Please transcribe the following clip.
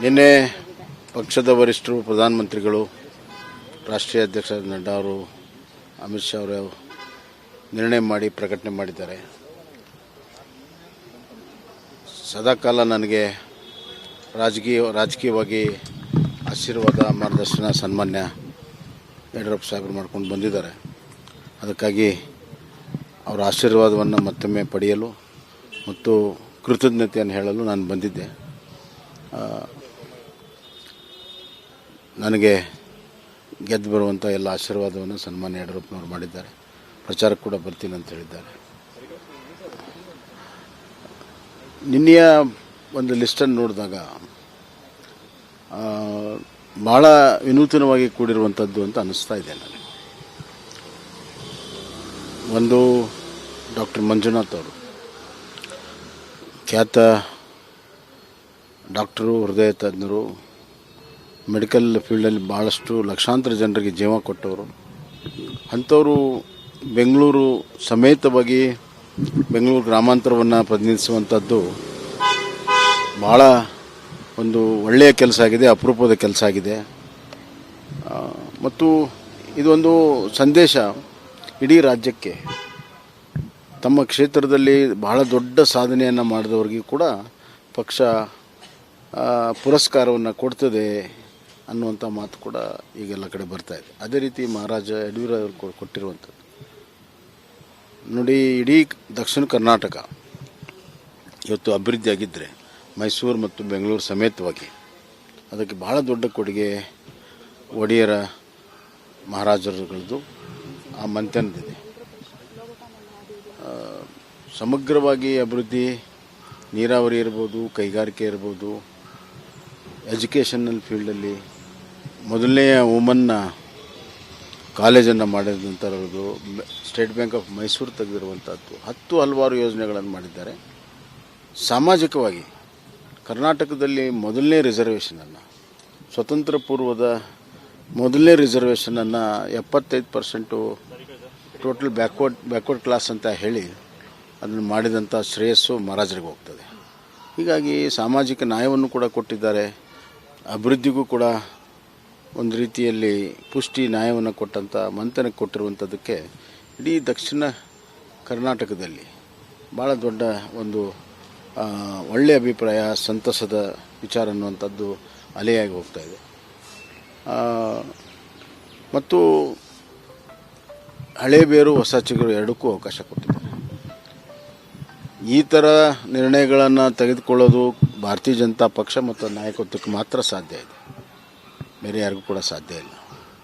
ನಿನ್ನೆ ಪಕ್ಷದ ವರಿಷ್ಠರು ಪ್ರಧಾನಮಂತ್ರಿಗಳು ರಾಷ್ಟ್ರೀಯ ಅಧ್ಯಕ್ಷ ನಡ್ಡಾ ಅವರು, ಅಮಿತ್ ಶಾ ಅವರು ನಿರ್ಣಯ ಮಾಡಿ ಪ್ರಕಟಣೆ ಮಾಡಿದ್ದಾರೆ. ಸದಾಕಾಲ ನನಗೆ ರಾಜಕೀಯ, ರಾಜಕೀಯವಾಗಿ ಆಶೀರ್ವಾದ, ಮಾರ್ಗದರ್ಶನ, ಸನ್ಮಾನ್ಯ ಯಡಿಯೂರಪ್ಪ ಸಾಹೇಬರು ಮಾಡ್ಕೊಂಡು ಬಂದಿದ್ದಾರೆ. ಅದಕ್ಕಾಗಿ ಅವರ ಆಶೀರ್ವಾದವನ್ನು ಮತ್ತೊಮ್ಮೆ ಪಡೆಯಲು ಮತ್ತು ಕೃತಜ್ಞತೆಯನ್ನು ಹೇಳಲು ನಾನು ಬಂದಿದ್ದೆ. ನನಗೆ ಗೆದ್ದು ಬರುವಂಥ ಎಲ್ಲ ಆಶೀರ್ವಾದವನ್ನು ಸನ್ಮಾನ್ಯ ಯಡಿಯೂರಪ್ಪನವರು ಮಾಡಿದ್ದಾರೆ. ಪ್ರಚಾರಕ್ಕೆ ಕೂಡ ಬರ್ತೀನಿ ಅಂತ ಹೇಳಿದ್ದಾರೆ. ನಿನ್ನೆಯ ಒಂದು ಲಿಸ್ಟನ್ನು ನೋಡಿದಾಗ ಭಾಳ ವಿನೂತನವಾಗಿ ಕೂಡಿರುವಂಥದ್ದು ಅಂತ ಅನ್ನಿಸ್ತಾ ಇದೆ ನನಗೆ. ಒಂದು ಡಾಕ್ಟರ್ ಮಂಜುನಾಥ್ ಅವರು, ಖ್ಯಾತ ಡಾಕ್ಟರು, ಹೃದಯ ತಜ್ಞರು ಮೆಡಿಕಲ್ ಫೀಲ್ಡಲ್ಲಿ ಭಾಳಷ್ಟು ಲಕ್ಷಾಂತರ ಜನರಿಗೆ ಜೀವ ಕೊಟ್ಟವರು. ಅಂಥವರು ಬೆಂಗಳೂರು ಸಮೇತವಾಗಿ ಬೆಂಗಳೂರು ಗ್ರಾಮಾಂತರವನ್ನು ಪ್ರತಿನಿಧಿಸುವಂಥದ್ದು ಭಾಳ ಒಂದು ಒಳ್ಳೆಯ ಕೆಲಸ ಆಗಿದೆ, ಅಪರೂಪದ ಕೆಲಸ ಆಗಿದೆ. ಮತ್ತು ಇದೊಂದು ಸಂದೇಶ ಇಡೀ ರಾಜ್ಯಕ್ಕೆ. ತಮ್ಮ ಕ್ಷೇತ್ರದಲ್ಲಿ ಬಹಳ ದೊಡ್ಡ ಸಾಧನೆಯನ್ನು ಮಾಡಿದವರಿಗೂ ಕೂಡ ಪಕ್ಷ ಪುರಸ್ಕಾರವನ್ನು ಕೊಡ್ತದೆ ಅನ್ನುವಂಥ ಮಾತು ಕೂಡ ಈಗೆಲ್ಲ ಕಡೆ ಬರ್ತಾ ಇದೆ. ಅದೇ ರೀತಿ ಮಹಾರಾಜ ಯಡಿಯೂರವರು ಕೊಟ್ಟಿರುವಂಥದ್ದು. ನೋಡಿ, ಇಡೀ ದಕ್ಷಿಣ ಕರ್ನಾಟಕ ಇವತ್ತು ಅಭಿವೃದ್ಧಿಯಾಗಿದ್ದರೆ ಮೈಸೂರು ಮತ್ತು ಬೆಂಗಳೂರು ಸಮೇತವಾಗಿ ಅದಕ್ಕೆ ಬಹಳ ದೊಡ್ಡ ಕೊಡುಗೆ ಒಡೆಯರ ಮಹಾರಾಜರುಗಳದ್ದು ಆ ಮಂಥನದಿದೆ. ಸಮಗ್ರವಾಗಿ ಅಭಿವೃದ್ಧಿ ನೀರಾವರಿ ಇರ್ಬೋದು, ಕೈಗಾರಿಕೆ ಇರ್ಬೋದು ಎಜುಕೇಷನಲ್ ಫೀಲ್ಡಲ್ಲಿ ಮೊದಲನೇ ವುಮನ್ನ ಕಾಲೇಜನ್ನು ಮಾಡಿದಂಥದ್ದು ಸ್ಟೇಟ್ ಬ್ಯಾಂಕ್ ಆಫ್ ಮೈಸೂರು ತೆಗೆದಿರುವಂಥದ್ದು ಹತ್ತು ಹಲವಾರು ಯೋಜನೆಗಳನ್ನು ಮಾಡಿದ್ದಾರೆ. ಸಾಮಾಜಿಕವಾಗಿ ಕರ್ನಾಟಕದಲ್ಲಿ ಮೊದಲನೇ ರಿಸರ್ವೇಷನನ್ನು ಸ್ವತಂತ್ರ ಪೂರ್ವದ ಮೊದಲನೇ ರಿಸರ್ವೇಷನನ್ನು ಎಪ್ಪತ್ತೈದು percent total backward backward class ಅಂತ ಹೇಳಿ ಅದನ್ನು ಮಾಡಿದಂಥ ಶ್ರೇಯಸ್ಸು ಮಹಾರಾಜರಿಗೆ ಹೋಗ್ತದೆ. ಹೀಗಾಗಿ ಸಾಮಾಜಿಕ ನ್ಯಾಯವನ್ನು ಕೂಡ ಕೊಟ್ಟಿದ್ದಾರೆ. ಅಭಿವೃದ್ಧಿಗೂ ಕೂಡ ಒಂದು ರೀತಿಯಲ್ಲಿ ಪುಷ್ಟಿ ನ್ಯಾಯವನ್ನು ಕೊಟ್ಟಂಥ ಮಂಥನ ಕೊಟ್ಟಿರುವಂಥದ್ದಕ್ಕೆ ಇಡೀ ದಕ್ಷಿಣ ಕರ್ನಾಟಕದಲ್ಲಿ ಭಾಳ ದೊಡ್ಡ ಒಂದು ಒಳ್ಳೆಯ ಅಭಿಪ್ರಾಯ, ಸಂತಸದ ವಿಚಾರ ಅನ್ನುವಂಥದ್ದು ಅಲೆಯಾಗಿ ಹೋಗ್ತಾ ಇದೆ. ಮತ್ತು ಹಳೆ ಬೇರು ಹೊಸ ಚಿಗುರು ಎರಡಕ್ಕೂ ಅವಕಾಶ ಕೊಟ್ಟಿದ್ದಾರೆ. ಈ ಥರ ನಿರ್ಣಯಗಳನ್ನು ತೆಗೆದುಕೊಳ್ಳೋದು ಭಾರತೀಯ ಜನತಾ ಪಕ್ಷ ಮತ್ತು ನಾಯಕತ್ವಕ್ಕೆ ಮಾತ್ರ ಸಾಧ್ಯ ಇದೆ. ಬೇರೆ ಯಾರಿಗೂ ಕೂಡ ಸಾಧ್ಯ ಇಲ್ಲ.